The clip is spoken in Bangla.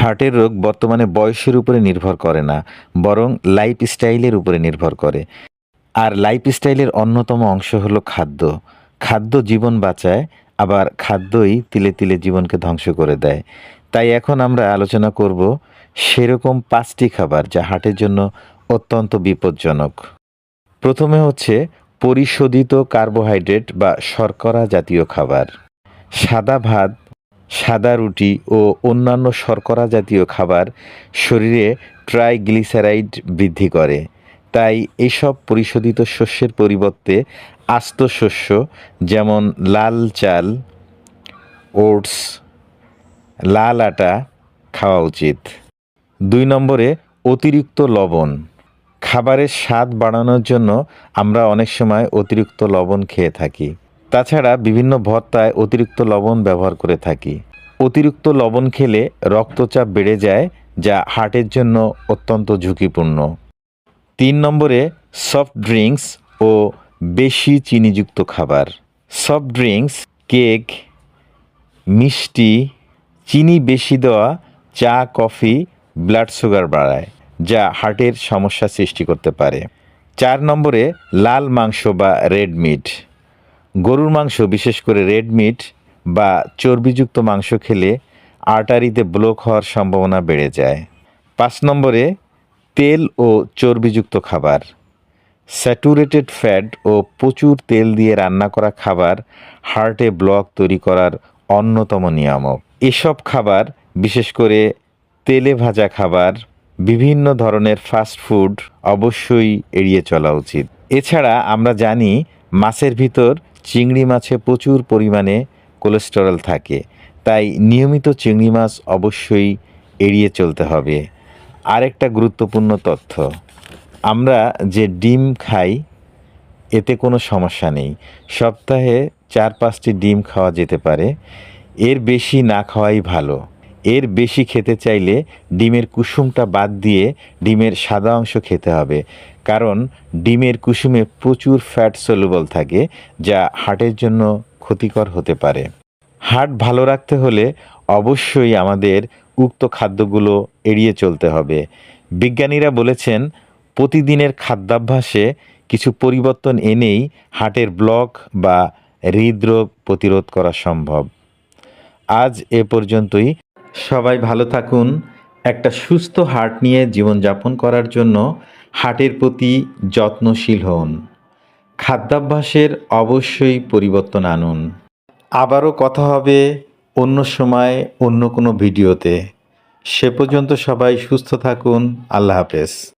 হার্টের রোগ বর্তমানে বয়সের উপরে নির্ভর করে না, বরং লাইফস্টাইলের উপরে নির্ভর করে। আর লাইফস্টাইলের অন্যতম অংশ হলো খাদ্য। খাদ্য জীবন বাঁচায়, আবার খাদ্যই তিলে তিলে জীবনকে ধ্বংস করে দেয়। তাই এখন আমরা আলোচনা করব সেরকম পাঁচটি খাবার যা হার্টের জন্য অত্যন্ত বিপজ্জনক। প্রথমে হচ্ছে পরিশোধিত কার্বোহাইড্রেট বা শর্করা জাতীয় খাবার। সাদা ভাত সাদা রুটি ও অন্যান্য শর্করা জাতীয় খাবার শরীরে ট্রাইগ্লিসারাইড বৃদ্ধি করে। তাই এসব পরিশোধিত শস্যের পরিবর্তে আস্ত শস্য যেমন লাল চাল, ওটস, লাল আটা খাওয়া উচিত। দুই নম্বরে অতিরিক্ত লবণ। খাবারের স্বাদ বাড়ানোর জন্য আমরা অনেক সময় অতিরিক্ত লবণ খেয়ে থাকি। তাছাড়া বিভিন্ন ভর্তায় অতিরিক্ত লবণ ব্যবহার করে থাকি। অতিরিক্ত লবণ খেলে রক্তচাপ বেড়ে যায়, যা হার্টের জন্য অত্যন্ত ঝুঁকিপূর্ণ। তিন নম্বরে, সফট ড্রিঙ্কস ও বেশি চিনিযুক্ত খাবার। সফট ড্রিঙ্কস, কেক, মিষ্টি, চিনি বেশি দেওয়া, চা, কফি, ব্লাড সুগার বাড়ায়, যা হার্টের সমস্যা সৃষ্টি করতে পারে। চার নম্বরে, লাল মাংস বা রেড মিট। গরুর মাংস, বিশেষ করে রেড মিট বা চর্বিযুক্ত মাংস খেলে আর্টারিতে ব্লক হওয়ার সম্ভাবনা বেড়ে যায়। পাঁচ নম্বরে, তেল ও চর্বিযুক্ত খাবার। স্যাচুরেটেড ফ্যাট ও প্রচুর তেল দিয়ে রান্না করা খাবার হার্টে ব্লক তৈরি করার অন্যতম নিয়ামক। এসব খাবার, বিশেষ করে তেলে ভাজা খাবার, বিভিন্ন ধরনের ফাস্ট ফুড অবশ্যই এড়িয়ে চলা উচিত। এছাড়া আমরা জানি মাছের ভিতর চিংড়ি মাছে প্রচুর পরিমাণে কোলেস্টেরল থাকে। তাই নিয়মিত চিংড়ি মাছ অবশ্যই এড়িয়ে চলতে হবে। আরেকটা গুরুত্বপূর্ণ তথ্য, আমরা যে ডিম খাই, এতে কোনো সমস্যা নেই। সপ্তাহে চার পাঁচটি ডিম খাওয়া যেতে পারে। এর বেশি না খাওয়াই ভালো। এর বেশি খেতে চাইলে ডিমের কুসুমটা বাদ দিয়ে ডিমের সাদা অংশ খেতে হবে। কারণ ডিমের কুসুমে প্রচুর ফ্যাট সলুবল থাকে, যা হার্টের জন্য ক্ষতিকর হতে পারে। হার্ট ভালো রাখতে হলে অবশ্যই আমাদের উক্ত খাদ্যগুলো এড়িয়ে চলতে হবে। বিজ্ঞানীরা বলেছেন, প্রতিদিনের খাদ্যাভ্যাসে কিছু পরিবর্তন এনেই হার্টের ব্লক বা হৃদরোগ প্রতিরোধ করা সম্ভব। আজ এ পর্যন্তই। সবাই ভালো থাকুন। একটা সুস্থ হার্ট নিয়ে জীবনযাপন করার জন্য হার্টের প্রতি যত্নশীল হন। খাদ্যাভ্যাসের অবশ্যই পরিবর্তন আনুন। আবারও কথা হবে অন্য সময়, অন্য কোনো ভিডিওতে। সে পর্যন্ত সবাই সুস্থ থাকুন। আল্লাহ হাফেজ।